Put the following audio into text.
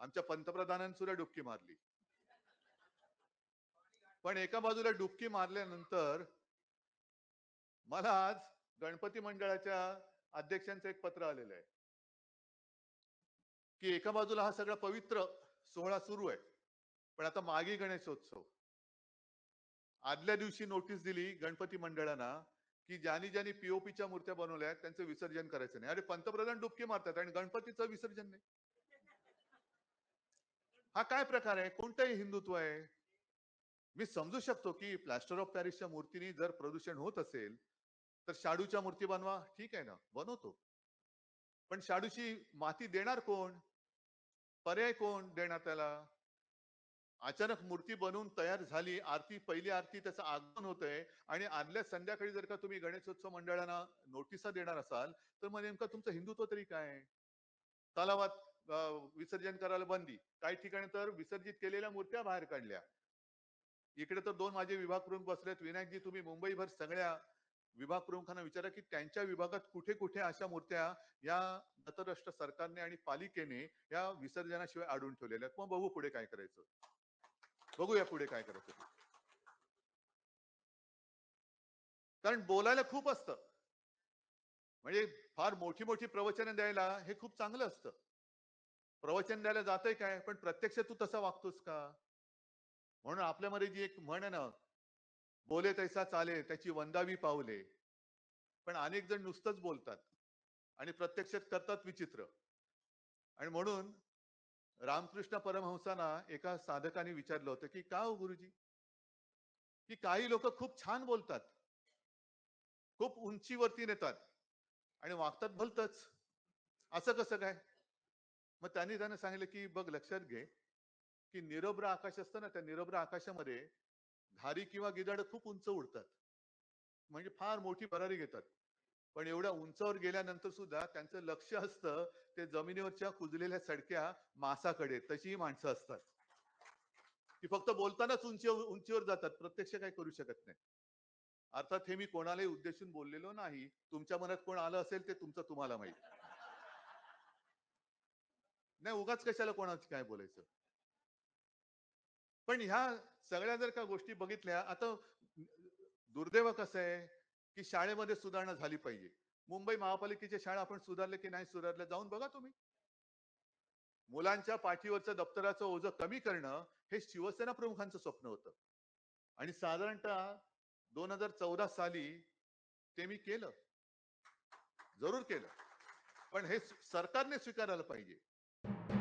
आमच्या पंतप्रधानांनी सुद्धा डुबकी मारली. पण एका बाजूला डुबकी मारल्यानंतर मला आज गणपती मंडळाच्या अध्यक्षांचं एक पत्र आलेलं आहे. की एका बाजूला हा सगळा पवित्र सोहळा सुरू आहे. पण आता मागे गणेशोत्सव. आदल्या दिवशी नोटीस दिली गणपती मंडळांना की ज्यांनी ज्यांनी पीओपीच्या मूर्त्या बनवल्या आहेत त्यांचं विसर्जन करायचं नाही. अरे पंतप्रधान डुबकी मारतात आणि गणपतीचं विसर्जन नाही. हा काय प्रकार आहे? कोणतंही हिंदुत्व आहे? मी समजू शकतो की प्लॅस्टर ऑफ पॅरिसच्या मूर्तीनी जर प्रदूषण होत असेल तर शाडूच्या मूर्ती बनवा. ठीक आहे ना? बनवतो. पण शाडूची माती देणार कोण? पर्याय कोण देणार त्याला? अचानक मूर्ती बनवून तयार झाली आरती पहिली आरती त्याचं आगमन होतंय आणि आदल्या संध्याकाळी जर का तुम्ही गणेशोत्सव मंडळांना नोटिसा देणार असाल तर मग नेमकं तुमचं हिंदुत्व तरी काय? तलावात विसर्जन करायला बंदी. काही ठिकाणी तर विसर्जित केलेल्या मूर्त्या बाहेर काढल्या. इकडे तर दोन माझे विभाग प्रमुख बसलेत. विनायकजी तुम्ही मुंबईभर सगळ्या विभाग प्रमुखांना विचारा की त्यांच्या विभागात कुठे कुठे अशा मूर्त्या या दत्तराष्ट्र सरकारने आणि पालिकेने या विसर्जनाशिवाय अडून ठेवलेल्या आहेत. मग बघू पुढे काय करायचं. बघूया पुढे काय करायचं कारण बोलायला खूप असतं. म्हणजे फार मोठी मोठी प्रवचनं द्यायला हे खूप चांगलं असतं. प्रवचन द्यायला जातंय काय? पण प्रत्यक्ष तू तसा वागतोस का? म्हणून आपल्यामध्ये जी एक म्हण आहे ना बोले तैसा चाले त्याची वंदावी पावले. पण अनेक जण नुसतंच बोलतात आणि प्रत्यक्षात करतात विचित्र. आणि म्हणून रामकृष्ण परमहंसांना एका साधकाने विचारलं होतं की का हो गुरुजी? की काही लोक खूप छान बोलतात. खूप उंचीवरती नेतात आणि वागतात भलतच. असं कसं काय? मग त्यांनी त्यांना सांगितलं की बघ लक्षात घे की निरभ्र आकाश असतं ना त्या निरभ्र आकाशामध्ये घारी किंवा गिधाड खूप उंच उडतात. म्हणजे फार मोठी भरारी घेतात. पण एवढ्या उंचावर गेल्यानंतर सुद्धा त्यांचं लक्ष असतं ते जमिनीवरच्या कुजलेल्या सडक्या मासाकडे. तशीही माणसं असतात. ती फक्त बोलतानाच उंची उंचीवर जातात. प्रत्यक्ष काही करू शकत नाही अर्थात हे मी कोणालाही उद्देशून बोललेलो नाही. तुमच्या मनात कोण आलं असेल ते तुमचं तुम्हाला माहीत. नाही उगाच कशाला कोणाची काय बोलायचं? पण ह्या सगळ्या जर का गोष्टी बघितल्या आता दुर्दैव कसं आहे की शाळेमध्ये सुधारणा झाली पाहिजे. मुंबई महापालिकेच्या शाळा आपण सुधारले की नाही सुधारल्या जाऊन बघा तुम्ही. मुलांच्या पाठीवरचं दप्तराचं ओझं कमी करणं हे शिवसेना प्रमुखांचं स्वप्न होतं. आणि साधारणतः दोन हजार चौदा साली ते मी केलं. जरूर केलं. पण हे सरकारने स्वीकारायला पाहिजे. you